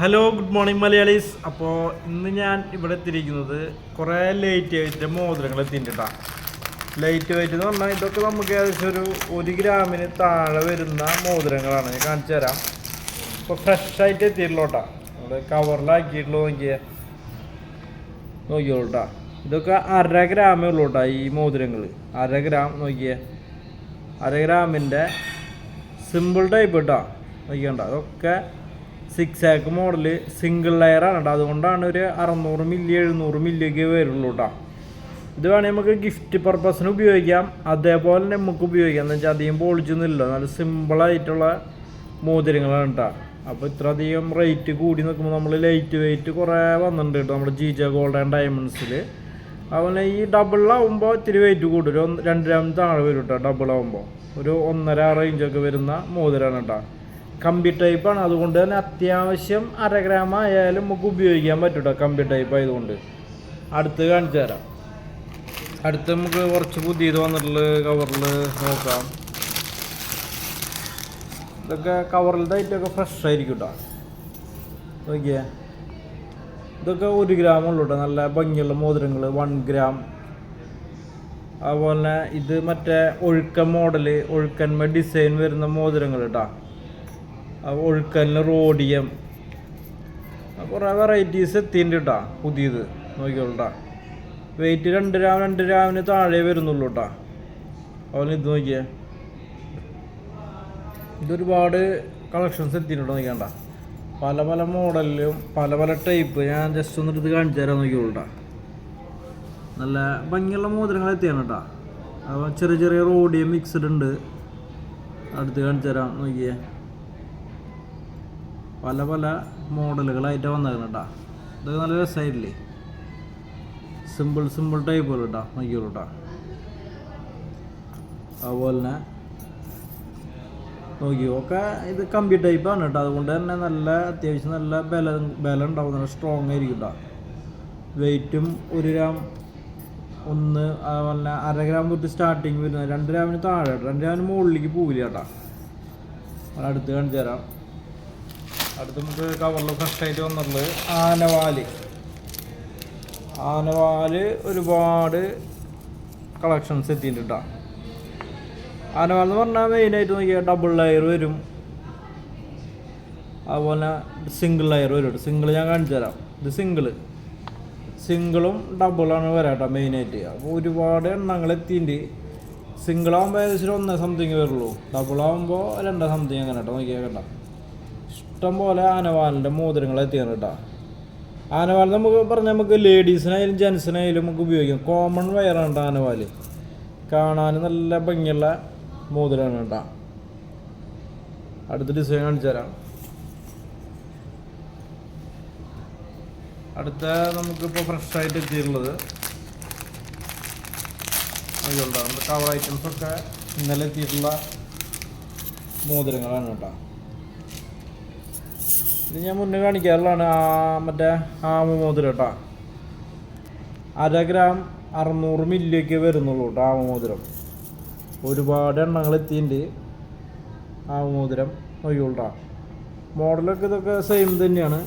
Hello good morning Malayalees അപ്പോൾ ഇന്ന് ഞാൻ ഇവിടെ എത്തിയിരിക്കുന്നത് കുറേ ലൈറ്റ് വെയിറ്റിന്റെ മോതിരങ്ങൾ എത്തിയിട്ടാണ് ലൈറ്റ് വെയിറ്റ് എന്ന് പറഞ്ഞാൽ ഇതൊക്കെ നമുക്ക് ഏകദേശം ഒരു ഒരു ഗ്രാമിന് താഴെ വരുന്ന മോതിരങ്ങളാണ്. ഞാൻ കാണിച്ചു തരാം. ഇപ്പോൾ ഫ്രഷായിട്ട് എത്തിയിട്ടുള്ളൂട്ടാ നമ്മൾ കവറിലാക്കിയിട്ടുള്ളൂ നോക്കിയേ. നോക്കിയോളൂട്ടാ ഇതൊക്കെ അര ഗ്രാമേ ഉള്ളൂ കേട്ടോ ഈ മോതിരങ്ങൾ. അര ഗ്രാം നോക്കിയേ. അര ഗ്രാമിന്റെ സിമ്പിൾ ടൈപ്പ് കേട്ടോ നോക്കിയണ്ട അതൊക്കെ സിക്സ് ആക്ക് മോഡൽ സിംഗിൾ ലെയർ ആണ് കേട്ടോ അതുകൊണ്ടാണ് ഒരു അറുന്നൂറ് മില്ലി എഴുന്നൂറ് മില്ലിയൊക്കെ വരുള്ളൂ കേട്ടോ ഇത് വേണമെങ്കിൽ നമുക്ക് ഗിഫ്റ്റ് പർപ്പസിന് ഉപയോഗിക്കാം. അതേപോലെ തന്നെ നമുക്ക് ഉപയോഗിക്കാം. എന്ന് വെച്ചാൽ അധികം പൊളിച്ചൊന്നുമില്ല നല്ല സിമ്പിളായിട്ടുള്ള മോതിരങ്ങളാണ് കേട്ടോ അപ്പോൾ ഇത്ര അധികം റേറ്റ് കൂടി നിൽക്കുമ്പോൾ നമ്മൾ ലൈറ്റ് വെയിറ്റ് കുറേ വന്നിട്ടുണ്ട് കേട്ടോ നമ്മുടെ ജീജ ഗോൾഡ് ആൻഡ് ഡയമണ്ട്സിൽ അതുപോലെ ഈ ഡബിളാവുമ്പോൾ ഇത്തിരി വെയിറ്റ് കൂടും. ഒരു രണ്ട് ഗ്രാം താഴെ വരും കേട്ടോ ഡബിളാവുമ്പോൾ ഒരു ഒന്നര റേഞ്ചൊക്കെ വരുന്ന മോതിരമാണ് കേട്ടോ കമ്പി ടൈപ്പാണ് അതുകൊണ്ട് തന്നെ അത്യാവശ്യം അര ഗ്രാം ആയാലും നമുക്ക് ഉപയോഗിക്കാൻ പറ്റും കമ്പി ടൈപ്പ് ആയതുകൊണ്ട്. അടുത്ത് കാണിച്ചു തരാം. അടുത്ത് നമുക്ക് കുറച്ച് പുതിയത് വന്നിട്ടുള്ള കവറിൽ നോക്കാം. ഇതൊക്കെ കവറിലത്തെ ഐറ്റമൊക്കെ ഫ്രഷ് ആയിരിക്കും കേട്ടോ നോക്കിയേ. ഇതൊക്കെ ഒരു ഗ്രാം ഉള്ളൂ കേട്ടോ നല്ല ഭംഗിയുള്ള മോതിരങ്ങൾ വൺ ഗ്രാം അതുപോലെ ഇത് മറ്റേ ഒഴുക്കൻ മോഡൽ ഒഴുക്കന്മ ഡിസൈൻ വരുന്ന മോതിരങ്ങൾ കേട്ടോ ഒഴുക്കനിൽ റോഡിയം കുറേ വെറൈറ്റീസ് എത്തിയിട്ടുണ്ട് കേട്ടോ പുതിയത്. നോക്കിയോളൂട്ടാ വെയിറ്റ് രണ്ട് രാവിലെ രണ്ട് രാവിലെ താഴെ വരുന്നുള്ളൂ കേട്ടോ അവൻ ഇത് നോക്കിയേ. ഇതൊരുപാട് കളക്ഷൻസ് എത്തിയിട്ടുണ്ട് നോക്കിയാണ്ട പല പല മോഡലിലും പല പല ടൈപ്പ് ഞാൻ ജസ്റ്റ് ഒന്ന് ഇത് കാണിച്ചു തരാൻ നോക്കിയോളൂട്ടാ നല്ല ഭംഗിയുള്ള മോതിരങ്ങൾ എത്തിയാണ് കേട്ടോ അപ്പോൾ ചെറിയ ചെറിയ റോഡിയം മിക്സ്ഡ് ഉണ്ട്. അടുത്ത് കാണിച്ചു തരാം നോക്കിയേ. പല പല മോഡലുകളായിട്ട് വന്നേക്കണം കേട്ടോ ഇത് നല്ല രസമായിട്ടില്ലേ സിമ്പിൾ സിമ്പിൾ ടൈപ്പ് കേട്ടോ നോക്കിയോളൂ കേട്ടോ അതുപോലെ തന്നെ നോക്കിയോ ഒക്കെ ഇത് കമ്പി ടൈപ്പാണ് കേട്ടോ അതുകൊണ്ട് തന്നെ നല്ല അത്യാവശ്യം നല്ല ബല ബലം ഉണ്ടാവും. നല്ല സ്ട്രോങ് ആയിരിക്കും കേട്ടോ വെയിറ്റും ഒരു ഗ്രാം ഒന്ന് അതുപോലെ അര ഗ്രാം തൊട്ട് സ്റ്റാർട്ടിങ് വരുന്നത്. രണ്ട് ഗ്രാമിന് താഴെ രണ്ട് ഗ്രാമിന് മുകളിലേക്ക് പോവില്ല കേട്ടോ അടുത്ത് കാണിച്ചു തരാം. അടുത്ത് നമുക്ക് കവറിൽ ഫസ്റ്റായിട്ട് വന്നിട്ടുള്ളത് ആനവാൽ. ആനവാൽ ഒരുപാട് കളക്ഷൻസ് എത്തിയിട്ടുണ്ട് ആനവാൽ എന്ന് പറഞ്ഞാൽ മെയിനായിട്ട് നോക്കിയാൽ ഡബിൾ ലെയർ വരും. അതുപോലെ സിംഗിൾ ലെയർ വരും സിംഗിൾ ഞാൻ കാണിച്ചു തരാം. ഇത് സിംഗിൾ സിംഗിളും ഡബിളാണ് വരാം കേട്ടോ മെയിനായിട്ട് അപ്പോൾ ഒരുപാട് എണ്ണങ്ങൾ എത്തിയിട്ടുണ്ട്. സിംഗിളാകുമ്പോൾ ഏകദേശം ഒന്നേ സംതിങ് വരുള്ളൂ. ഡബിളാകുമ്പോൾ രണ്ടേ സംതിങ് അങ്ങനെ കേട്ടോ. നോക്കിയാൽ കേട്ടോ. ഇഷ്ടം പോലെ ആനവാലിന്റെ മോതിരങ്ങൾ എത്തിയാണ് കേട്ടോ. ആനവാൽ നമുക്ക് പറഞ്ഞാൽ നമുക്ക് ലേഡീസിനായാലും ജെൻസിനായാലും നമുക്ക് ഉപയോഗിക്കാം. കോമൺ വയറാണ് കേട്ടോ ആനവാൽ കാണാൻ നല്ല ഭംഗിയുള്ള മോതിരമാണ് കേട്ടോ. അടുത്ത ഡിസൈൻ കാണിച്ചു തരാം. അടുത്ത നമുക്കിപ്പോൾ ഫ്രഷായിട്ട് എത്തിയിട്ടുള്ളത് അതുകൊണ്ടാണ് കവർ ഐറ്റംസൊക്കെ ഇന്നലെ എത്തിയിട്ടുള്ള മോതിരങ്ങളാണ് കേട്ടോ. ഇത് ഞാൻ മുന്നേ കാണിക്കാറുള്ളതാണ്. ആ മറ്റേ ആമ മോതിരം കേട്ടോ. അര ഗ്രാം അറുന്നൂറ് മില്ലിയൊക്കെ വരുന്നുള്ളൂ കേട്ടോ ആമ മോതിരം ഒരുപാട് എണ്ണങ്ങൾ എത്തിയിട്ടുണ്ട് ആമ മോതിരം നോക്കിയോളൂ മോഡലൊക്കെ ഇതൊക്കെ സെയിം തന്നെയാണ്.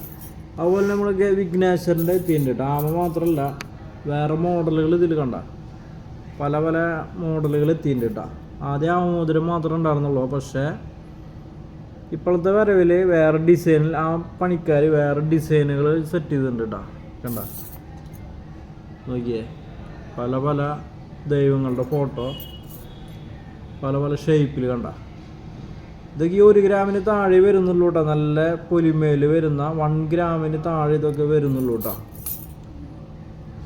അതുപോലെ നമ്മളൊക്കെ വിഘ്നേശ്വരന്റെ എത്തിയിട്ടുണ്ട് കേട്ടോ. ആമ മാത്രമല്ല വേറെ മോഡലുകൾ ഇതിൽ കണ്ട. പല പല മോഡലുകൾ എത്തിയിട്ടുണ്ട് കേട്ടോ. ആദ്യം ആമ മോതിരം മാത്രമേ ഉണ്ടായിരുന്നുള്ളൂ. പക്ഷേ ഇപ്പോഴത്തെ വരവിൽ വേറെ ഡിസൈനിൽ ആ പണിക്കാർ വേറെ ഡിസൈനുകൾ സെറ്റ് ചെയ്തിട്ടുണ്ട് കേട്ടോ കണ്ട? നോക്കിയേ. പല പല ദൈവങ്ങളുടെ ഫോട്ടോ പല പല ഷേപ്പിൽ കണ്ട. ഇതൊക്കെ ഈ ഒരു ഗ്രാമിന് താഴെ വരുന്നുള്ളൂ കേട്ടോ നല്ല പൊലിമേൽ വരുന്ന വൺ ഗ്രാമിന് താഴെ ഇതൊക്കെ വരുന്നുള്ളൂ കേട്ടോ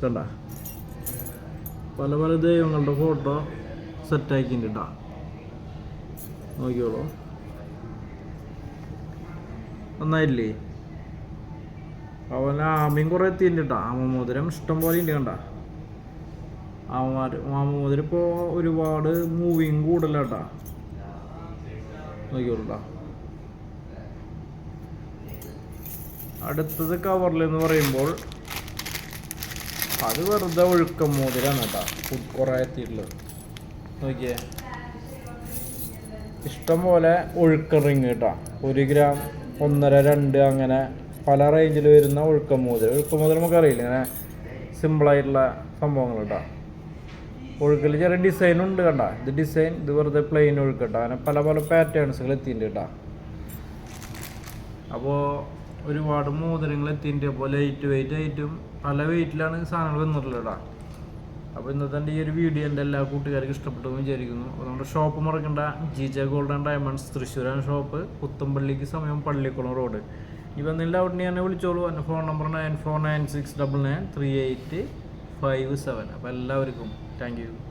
കണ്ട? പല പല ദൈവങ്ങളുടെ ഫോട്ടോ സെറ്റാക്കിയിട്ടുണ്ട് നോക്കിയോളൂ നന്നായില്ലേ അതുപോലെ ആമയും കുറേ എത്തിയിട്ടുണ്ട് കേട്ടോ. ആമമോതിരം ഇഷ്ടം പോലെ ഉണ്ട് കണ്ട. ആമമാർ ആമമോതിരം ഇപ്പോൾ ഒരുപാട് മൂവിങ് കൂടല കേട്ടാ. നോക്കിയോളൂട്ടാ അടുത്തത് കവറിൽ എന്ന് പറയുമ്പോൾ അത് വെറുതെ ഒഴുക്കം മോതിരാണ് കേട്ടോ. കുറേ എത്തിയിട്ടുള്ളത്. നോക്കിയേ. ഇഷ്ടം പോലെ ഒഴുക്ക റിങ് കേട്ടോ. ഒരു ഗ്രാം ഒന്നര രണ്ട് അങ്ങനെ പല റേഞ്ചിൽ വരുന്ന ഒഴുക്കമോതിരം ഒഴുക്കമോതിരം നമുക്ക് അറിയില്ല ഇങ്ങനെ സിമ്പിളായിട്ടുള്ള സംഭവങ്ങൾ കേട്ടോ ഒഴുക്കിൽ ചെറിയ ഡിസൈൻ ഉണ്ട് കണ്ട. ഇത് ഡിസൈൻ ഇത് വെറുതെ പ്ലെയിൻ ഒഴുക്കട്ടോ അങ്ങനെ പല പല പാറ്റേൺസുകൾ എത്തിയിട്ടുണ്ട് കേട്ടോ. അപ്പോൾ ഒരുപാട് മോതിരങ്ങൾ എത്തിയിട്ടുണ്ട്. അപ്പോൾ ലൈറ്റ് വെയിറ്റ് ആയിട്ടും പല വെയിറ്റിലാണ് സാധനങ്ങൾ വന്നിട്ടുള്ളത് കേട്ടോ. അപ്പോൾ ഇന്നത്തെ ഈ ഒരു വീഡിയോ എന്റെ എല്ലാ കൂട്ടുകാർക്കും ഇഷ്ടപ്പെട്ടു വിചാരിക്കുന്നു. അപ്പോൾ നമ്മുടെ ഷോപ്പ് മറക്കണ്ട. ജിജ ഗോൾഡ് ആൻഡ് ഡയമണ്ട്സ് തൃശ്ശൂരാണ് ഷോപ്പ് പുത്തമ്പള്ളിക്ക് സമയം പള്ളിക്കുളം റോഡ് ഇപ്പം എന്തെങ്കിലും നിന്ന് തന്നെ വിളിച്ചോളൂ. എന്റെ phone number nine four nine six double nine three eight five seven അപ്പോൾ എല്ലാവർക്കും താങ്ക് യു